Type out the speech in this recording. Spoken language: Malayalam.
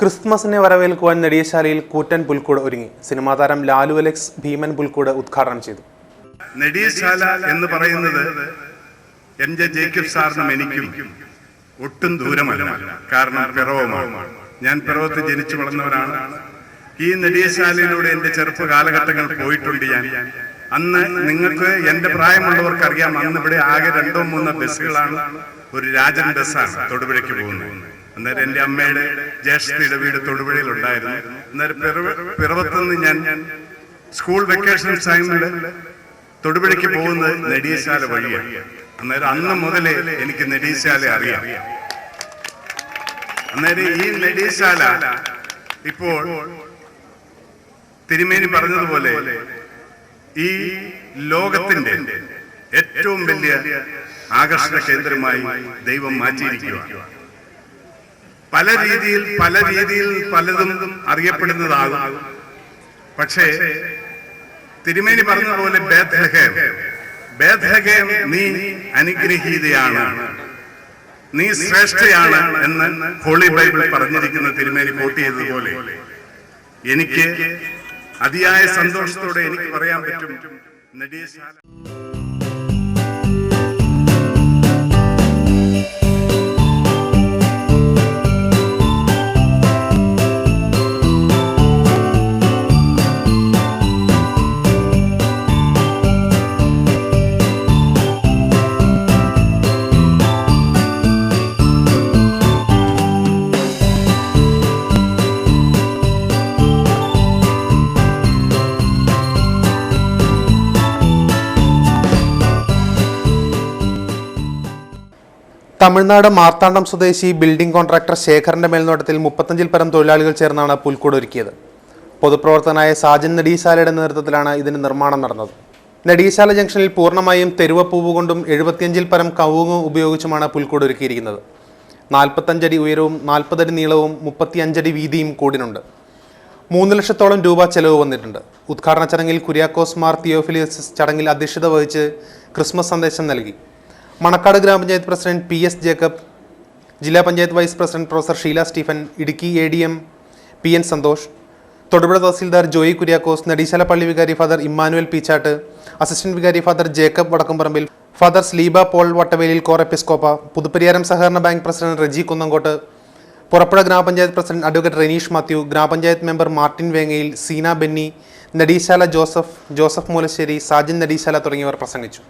ക്രിസ്മസിനെ വരവേൽക്കുവാൻ നെടിയശാലയിൽ കൂറ്റൻ പുൽക്കൂട് ഒരുങ്ങി. സിനിമാ താരം ലാലു അലക്സ് ഭീമൻ പുൽക്കൂട് ഉദ്ഘാടനം ചെയ്തു. നെടിയശാല എന്ന് പറയുന്നത് എം ജെ ജേക്കബ് സാറിനും എനിക്കും ഒട്ടും ദൂരമല്ല. കാരണം പിറവമാണ്. ഞാൻ പിറവത്ത് ജനിച്ചു വളർന്നവരാണ്. ഈ നെടിയശാലയിലൂടെ എന്റെ ചെറുപ്പ കാലഘട്ടങ്ങൾ പോയിട്ടുണ്ട് ഞാൻ. അന്ന് നിങ്ങൾക്ക് എന്റെ പ്രായമുള്ളവർക്ക് അറിയാം അന്ന് ഇവിടെ ആകെ രണ്ടോ മൂന്നോ ബസ്സുകളാണ് ഒരു രാജൻ ബസ്സാണ് തൊടുപുഴയ്ക്ക് പോകുന്നത്. അന്നേരം എന്റെ അമ്മയുടെ ജ്യേഷ്ഠയുടെ വീട് തൊടുപുഴയിൽ ഉണ്ടായിരുന്നു അന്നേരം പിറവ പിറവത്തുനിന്ന് ഞാൻ സ്കൂൾ വെക്കേഷൻ ടൈമിൽ തൊടുപുഴയ്ക്ക് പോകുന്നത് നെടിയശാല വഴിയാണ്. അന്നേരം അന്ന് മുതലേ എനിക്ക് നെടിയശാല അറിയാം. അന്നേരം ഈ നെടിയശാല ഇപ്പോൾ തിരുമേനി പറഞ്ഞതുപോലെ ഈ ലോകത്തിന്റെ ഏറ്റവും വലിയ ആകർഷണ കേന്ദ്രമായി ദൈവം മാറ്റിയിരിക്കുകയാണ്. പല രീതിയിൽ പല രീതിയിൽ പലതും അറിയപ്പെടുന്നതാകും. പക്ഷേ തിരുമേനി പറഞ്ഞതുപോലെ ബേത്ലഹേം ബേത്ലഹേം നീ അനുഗ്രഹീതയാണ്. നീ ശ്രേഷ്ഠയാണ് എന്ന് ഹോളി ബൈബിൾ പറഞ്ഞിരിക്കുന്ന തിരുമേനി കോട്ട് ചെയ്തതുപോലെ. എനിക്ക് അതിയായ സന്തോഷത്തോടെ എനിക്ക് പറയാൻ പറ്റും നെടിയശാല തമിഴ്നാട് മാർത്താണ്ഡം സ്വദേശി ബിൽഡിംഗ് കോൺട്രാക്ടർ ശേഖറിന്റെ മേൽനോട്ടത്തിൽ മുപ്പത്തഞ്ചിൽ പരം തൊഴിലാളികൾ ചേർന്നാണ് പുൽക്കൂട് ഒരുക്കിയത്. പൊതുപ്രവർത്തകനായ സാജൻ നെടീശാലയുടെ നേതൃത്വത്തിലാണ് ഇതിന് നിർമ്മാണം നടന്നത്. നെടീശാല ജംഗ്ഷനിൽ പൂർണമായും തെരുവപ്പൂവ് കൊണ്ടും എഴുപത്തിയഞ്ചിൽ പരം കവുങ്ങും ഉപയോഗിച്ചുമാണ് പുൽക്കൂട് ഒരുക്കിയിരിക്കുന്നത്. നാൽപ്പത്തഞ്ചടി ഉയരവും നാൽപ്പതടി നീളവും മുപ്പത്തിയഞ്ചടി വീതിയും കൂടിനുണ്ട്. മൂന്ന് ലക്ഷത്തോളം രൂപ ചെലവ് വന്നിട്ടുണ്ട്. ഉദ്ഘാടന ചടങ്ങിൽ കുര്യാക്കോസ് മാർ തിയോഫിലിയസ് ചടങ്ങിൽ അധ്യക്ഷത വഹിച്ച് ക്രിസ്മസ് സന്ദേശം നൽകി. മണക്കാട് ഗ്രാമപഞ്ചായത്ത് പ്രസിഡന്റ് പി എസ് ജേക്കബ് ജില്ലാ panchayat vice president professor Sheela Stephen Idukki A D M P N Santhosh Thodupuzha tahsildar Joy Kuriakose Nedeeshala പള്ളി വികാരി ഫാദർ ഇമ്മാനുവൽ പീച്ചാട്ട് അസിസ്റ്റന്റ് വികാരി father Jacob Vadakkumparambil father Sleeba Paul Vattavelil core എപ്പിസ്കോപ്പ പുതുപ്പരിയാരം സഹകരണ bank president Reji Kunnankott Purappuzha gramapanchayat president advocate Renish Mathew gramapanchayat member Martin Vengayil Seena Benny Nedeeshala Joseph Joseph Moolasseri Sajin Nedeeshala തുടങ്ങിയവർ പ്രസംഗിച്ചു.